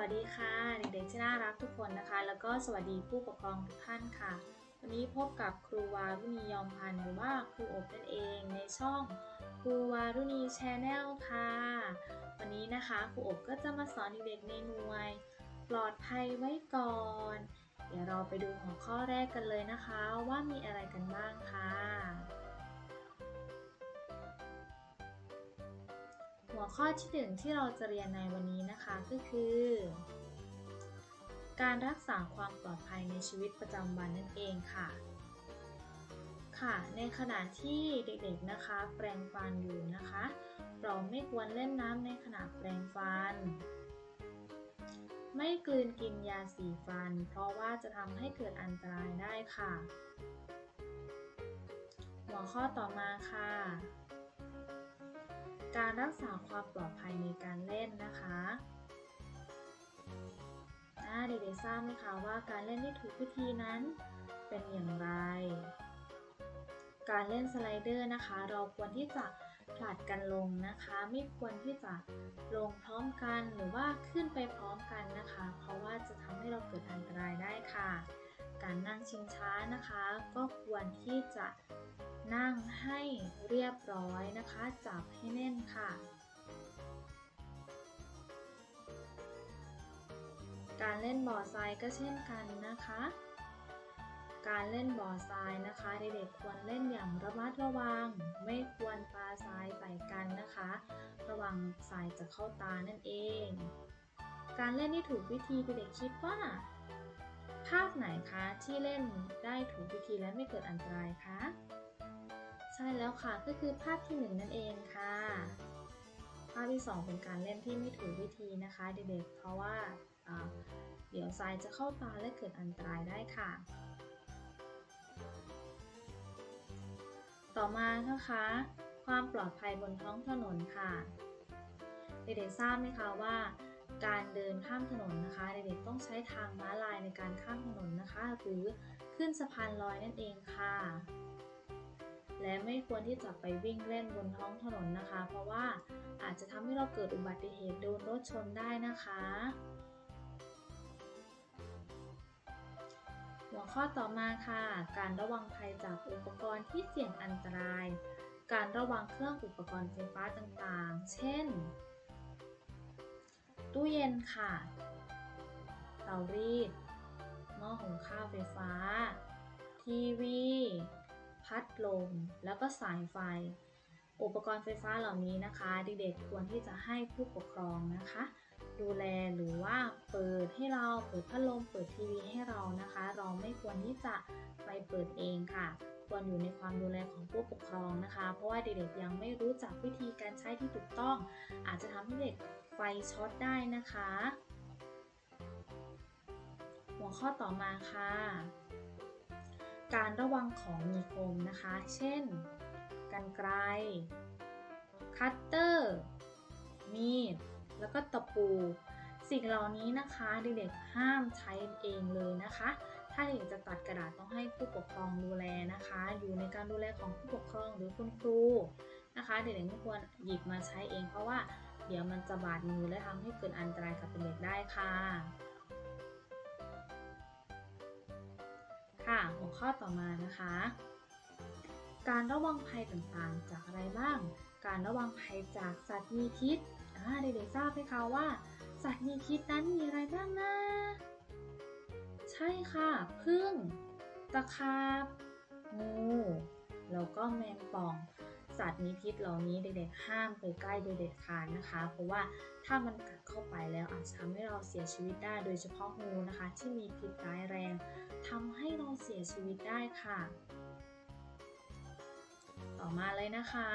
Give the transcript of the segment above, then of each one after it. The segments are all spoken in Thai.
วัสดีค่ะ เด็กๆที่น่ารักทุกคนนะคะ แล้วก็สวัสดีผู้ปกครองทุกท่านค่ะ วันนี้พบกับครูวารุณียอมพันธ์หรือว่าครูอบนั่นเองในช่องครูวารุณีชาแนลค่ะ วันนี้นะคะครูอบก็จะมาสอนเด็กๆในหน่วย ปลอดภัยไว้ก่อน เดี๋ยวเราไปดูหัวข้อแรกกันเลยนะคะ ว่ามีอะไรกันบ้างค่ะ วข้อที่หนึ่งที่เราจะเรียนในวันนี้นะคะก็คือ การรักษาความปลอดภัยในชีวิตประจำวันนั่นเองค่ะ ค่ะ ในขณะที่เด็กๆนะคะ แปรงฟันอยู่นะคะ เราไม่ควรเล่นน้ำในขณะแปรงฟัน ไม่กลืนกินยาสีฟัน เพราะว่าจะทำให้เกิดอันตรายได้ค่ะ หัวข้อต่อมาค่ะ การรักษาความปลอดภัยในการเล่นนะคะเด็กๆทราบไหมคะว่าการเล่นที่ถูกวิธีนั้นเป็นอย่างไร การเล่นสไลเดอร์นะคะ เราควรที่จะผลัดกันลงนะคะ ไม่ควรที่จะลงพร้อมกันหรือว่าขึ้นไปพร้อมกันนะคะ เพราะว่าจะทำให้เราเกิดอันตรายได้ค่ะ การนั่งชิงช้านะคะ ก็ควรที่จะ นั่งให้เรียบร้อยนะคะ จับให้แน่นค่ะ การเล่นบ่อทรายก็เช่นกันนะคะ การเล่นบ่อทรายนะคะเด็กๆควรเล่นอย่างระมัดระวัง ไม่ควรปาทรายใส่กันนะคะ ระวังทรายจะเข้าตานั่นเอง การเล่นที่ถูกวิธีเด็กๆคิดว่าภาพไหนคะที่เล่นได้ถูกวิธีและไม่เกิดอันตรายคะ ใช่แล้วค่ะก็คือภาพที่หนึ่งนั่นเองค่ะ ภาพที่สองเป็นการเล่นที่ไม่ถูกวิธีนะคะเด็กๆเพราะว่าเดี๋ยวทรายจะเข้าตาและเกิดอันตรายได้ค่ะ ต่อมานะคะ ความปลอดภัยบนท้องถนนค่ะ เด็กๆทราบไหมคะว่าการเดินข้ามถนนนะคะ เด็กๆต้องใช้ทางม้าลายในการข้ามถนนนะคะ หรือขึ้นสะพานลอยนั่นเองค่ะ และไม่ควรที่จะไปวิ่งเล่นบนท้องถนนนะคะ เพราะว่าอาจจะทำให้เราเกิดอุบัติเหตุโดนรถชนได้นะคะ หัวข้อต่อมาค่ะ การระวังภัยจากอุปกรณ์ที่เสี่ยงอันตราย การระวังเครื่องอุปกรณ์ไฟฟ้าต่างๆ เช่น ตู้เย็นค่ะ เตารีดหม้อหุงข้าวไฟฟ้า ทีวี พัดลม แล้วก็สายไฟ อุปกรณ์ไฟฟ้าเหล่านี้นะคะเด็กๆควรที่จะให้ผู้ปกครองนะคะ ดูแลหรือว่าเปิดให้เราเปิดพัดลมเปิดทีวีให้เรานะคะ เราไม่ควรที่จะไปเปิดเองค่ะควรอยู่ในความดูแลของผู้ปกครองนะคะ เพราะว่าเด็กๆยังไม่รู้จักวิธีการใช้ที่ถูกต้อง อาจจะทำให้เด็กไฟช็อตได้นะคะ หัวข้อต่อมาค่ะ การระวังของมีคมนะคะ เช่น กันไกร คัตเตอร์ มีด แล้วก็ตะปู สิ่งเหล่านี้นะคะเด็กๆห้ามใช้เองเลยนะคะ ถ้าเด็กจะตัดกระดาษต้องให้ผู้ปกครองดูแลนะคะ อยู่ในการดูแลของผู้ปกครองหรือคุณครูนะคะ เด็กๆไม่ควรหยิบมาใช้เองเพราะว่าเดี๋ยวมันจะบาดมือและทำให้เกิดอันตรายกับเด็กได้ค่ะ ค่ะ หัวข้อต่อมานะคะ การระวังภัยต่างๆ จากอะไรบ้าง การระวังภัยจากสัตว์มีพิษเด็กๆทราบไหมคะว่า สัตว์มีพิษนั้นมีอะไรบ้างนะ ใช่ค่ะพึ่ง ตะขาบงูแล้วก็แมงป่อง สัตว์มีพิษเหล่านี้เด็กๆห้ามไปใกล้โดยเด็ดขาดนะคะ เพราะว่าถ้ามันกัดเข้าไปแล้วอาจจะทำให้เราเสียชีวิตได้ โดยเฉพาะงูนะคะ ที่มีพิษร้ายแรงทำให้เราเสียชีวิตได้ค่ะ ต่อมาเลยนะคะ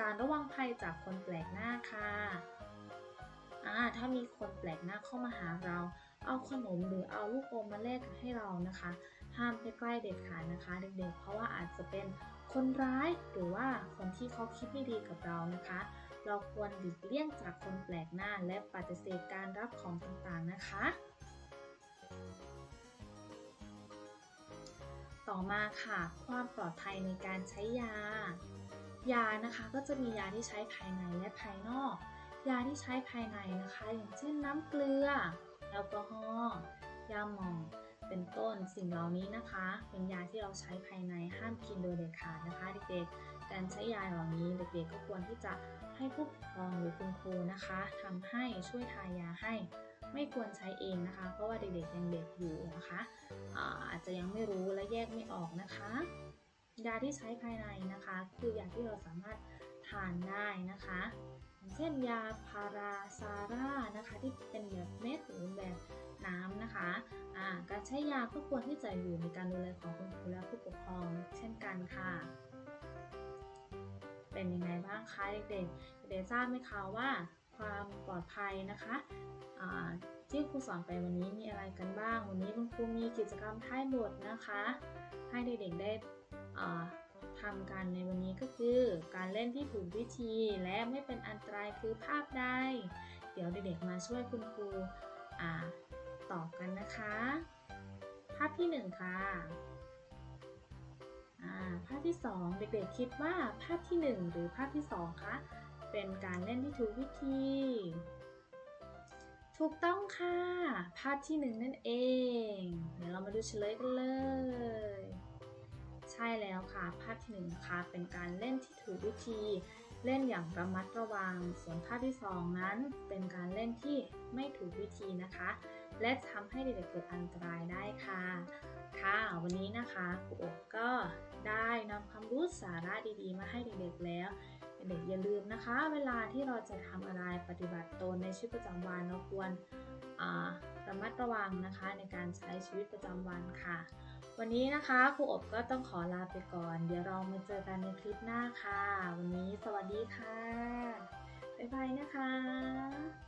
การระวังภัยจากคนแปลกหน้าค่ะถ้ามีคนแปลกหน้าเข้ามาหาเรา เอาขนมหรือเอาลูกอมมาแลกให้เรานะคะ ห้ามไปใกล้เด็ดขาดนะคะเด็กๆ เพราะว่าอาจจะเป็นคนร้ายหรือว่าคนที่เขาคิดไม่ดีกับเรานะคะ เราควรหลีกเลี่ยงจากคนแปลกหน้าและปฏิเสธการรับของต่างๆนะคะ ต่อมาค่ะ ความปลอดภัยในการใช้ยา ยานะคะก็จะมียาที่ใช้ภายในและภายนอก ยาที่ใช้ภายในนะคะ อย่างเช่นน้ำเกลือแอลกอฮอล์ยาหมอง เป็นต้นสิ่งเหล่านี้นะคะ เป็นยาที่เราใช้ภายในห้ามกินโดยเด็ดขาดนะคะเด็กๆการใช้ยาเหล่านี้เด็กๆก็ควรที่จะให้ผู้ปกครองหรือคุณครูนะคะทำให้ช่วยทายาให้ไม่ควรใช้เองนะคะ เพราะว่าเด็กๆยังเด็กอยู่นะคะอาอาจจะยังไม่รู้และแยกไม่ออกนะคะ ยาที่ใช้ภายในนะคะ คือยาที่เราสามารถทานได้นะคะ อย่างเช่นยาพาราซาร่านะคะที่เป็นแบบเม็ดหรือแบบน้ำนะคะอ่าการใช้ยาก็ควรที่จะอยู่ในการดูแลของคุณครูและผู้ปกครองเช่นกันค่ะ เป็นยังไงบ้างคะเด็กๆเด็กๆทราบไหมคะว่าความปลอดภัยนะคะที่ครูสอนไปวันนี้มีอะไรกันบ้าง วันนี้คุณครูมีกิจกรรมท้ายบทนะคะ ให้เด็กๆได้ ทำกันในวันนี้ก็คือการเล่นที่ถูกวิธีและไม่เป็นอันตรายคือภาพใด เดี๋ยวเด็กๆมาช่วยคุณครูอ่าตอบกันนะคะ ภาพที่หนึ่งค่ะอ่าภาพที่ 2 เด็กๆคิดว่าภาพที่ 1 หรือภาพที่ 2 คะเป็นการเล่นที่ถูกวิธี ถูกต้องค่ะ ภาพที่ 1 นั่นเอง เดี๋ยวเรามาดูเฉลยกันเลย ช่แล้วค่ะ ภาพที่1นะคะเป็นการเล่นที่ถูกวิธี เล่นอย่างระมัดระวัง ส่วนภาพที่ 2 นั้น เป็นการเล่นที่ไม่ถูกวิธีนะคะ และทำให้เด็กๆเกิดอันตรายได้ค่ะ ค่ะวันนี้นะคะครูอบก็ได้นำความรู้สาระดีๆ มาให้เด็กๆแล้วเด็กๆอย่าลืมนะคะ เวลาที่เราจะทำอะไรปฏิบัติตนในชีวิตประจำวันเราควรอ่า ระมัดระวังนะคะในการใช้ชีวิตประจำวันค่ะ วันนี้นะคะครูอบก็ต้องขอลาไปก่อน เดี๋ยวเรามาเจอกันในคลิปหน้าค่ะ วันนี้สวัสดีค่ะ บ๊ายบายนะคะ